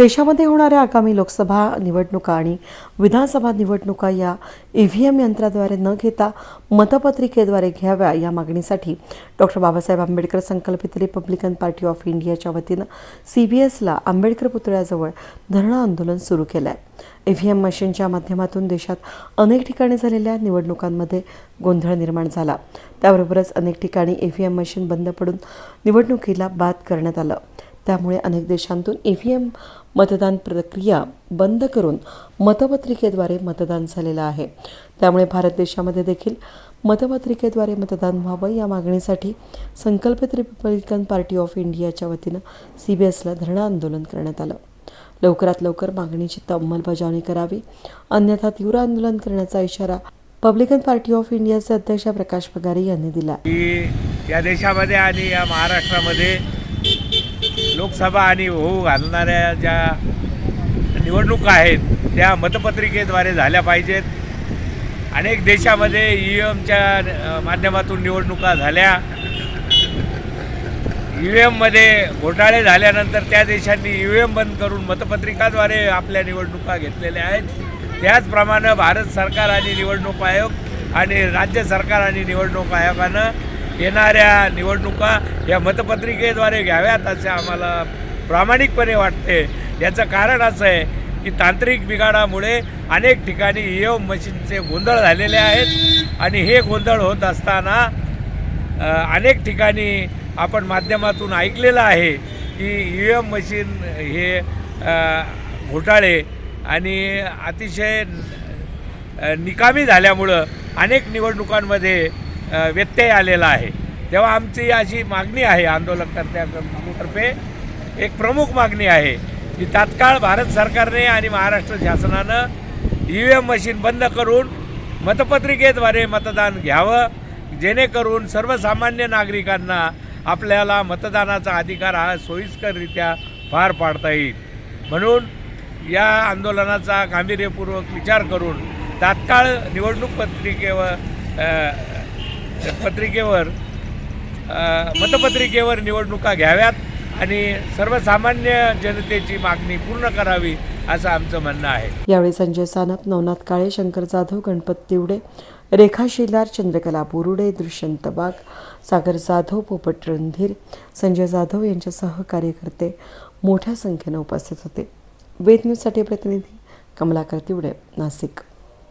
देशामध्ये होणाऱ्या आगामी लोकसभा निवडणुका आणि विधानसभा निवडणुका या ई व्ही एम यंत्राद्वारे न घेता मतपत्रिकेद्वारे घ्याव्या या मागणीसाठी डॉक्टर बाबासाहेब आंबेडकर संकल्पित रिपब्लिकन पार्टी ऑफ इंडियाच्या वतीनं सी बी एसला आंबेडकर पुतळ्याजवळ धरणं आंदोलन सुरू केलं आहे ई व्ही एम मशीनच्या माध्यमातून देशात अनेक ठिकाणी झालेल्या निवडणुकांमध्ये गोंधळ निर्माण झाला. त्याबरोबरच अनेक ठिकाणी ई व्ही एम मशीन बंद पडून निवडणुकीला बाद करण्यात आलं. त्यामुळे अनेक देशांतून ई व्ही एम मतदान प्रक्रिया बंद करून मतपत्रिकेद्वारे मतदान झालेलं आहे. त्यामुळे भारत देशामध्ये देखील मतपत्रिकेद्वारे मतदान व्हावं या मागणीसाठी संकल्पित रिपब्लिकन पार्टी ऑफ इंडियाच्या वतीनं सी बी एसला धरणं आंदोलन करण्यात आलं. लवकरात लवकर मागणीची अंमलबजावणी करावी. अन्यथा तीव्र आंदोलन करण्याचा इशारा पब्लिकन पार्टी ऑफ इंडियाचे अध्यक्ष प्रकाश पगारे यांनी दिला. या देशामध्ये आणि या महाराष्ट्रामध्ये लोकसभा आणि होऊ घालणाऱ्या ज्या निवडणुका आहेत त्या मतपत्रिकेद्वारे झाल्या पाहिजेत. अनेक देशामध्ये ई एमच्या माध्यमातून निवडणुका झाल्या. ई एममध्ये घोटाळे झाल्यानंतर त्या देशांनी ई एम बंद करून मतपत्रिकाद्वारे आपल्या निवडणुका घेतलेल्या आहेत. त्याचप्रमाणे भारत सरकार आणि निवडणूक आयोग आणि राज्य सरकार आणि निवडणूक आयोगानं येणाऱ्या निवडणुका या मतपत्रिकेद्वारे घ्याव्यात असे आम्हाला प्रामाणिकपणे वाटते. याचं कारण असं आहे की तांत्रिक बिघाडामुळे अनेक ठिकाणी ई एम मशीनचे गोंधळ झालेले आहेत आणि हे गोंधळ होत असताना अनेक ठिकाणी आपण माध्यमातून ऐकलेलं आहे की ई एम मशीन हे घोटाळे आणि अतिशय निकामी झाल्यामुळं अनेक निवडणुकांमध्ये व्यत्यय आलेला आहे. तेव्हा आमची अशी मागणी आहे आंदोलनकर्त्यांतर्फे एक प्रमुख मागणी आहे की तात्काळ भारत सरकारने आणि महाराष्ट्र शासनानं ई व्ही एम मशीन बंद करून मतपत्रिकेद्वारे मतदान घ्यावं जेणेकरून सर्वसामान्य नागरिकांना आपल्याला मतदानाचा अधिकार हा सोयीस्कररित्या पार पाडता येईल. म्हणून या आंदोलनाचा गांभीर्यपूर्वक विचार करून तात्काळ निवडणूक पत्रिकेवर पत्रिकेवर मतपत्रिकेवर निवडणुका घ्याव्यात आणि सर्वसामान्य जनतेची मागणी पूर्ण करावी असं आमचं म्हणणं आहे. यावेळी संजय सानप नवनाथ काळे शंकर जाधव गणपत तिवडे रेखा शिलार चंद्रकला बोरुडे दुष्यंत बाग सागर जाधव पोपट रणधीर संजय जाधव यांच्यासह कार्यकर्ते मोठ्या संख्येनं उपस्थित होते. वेद न्यूजसाठी प्रतिनिधी कमलाकर तिवडे नाशिक.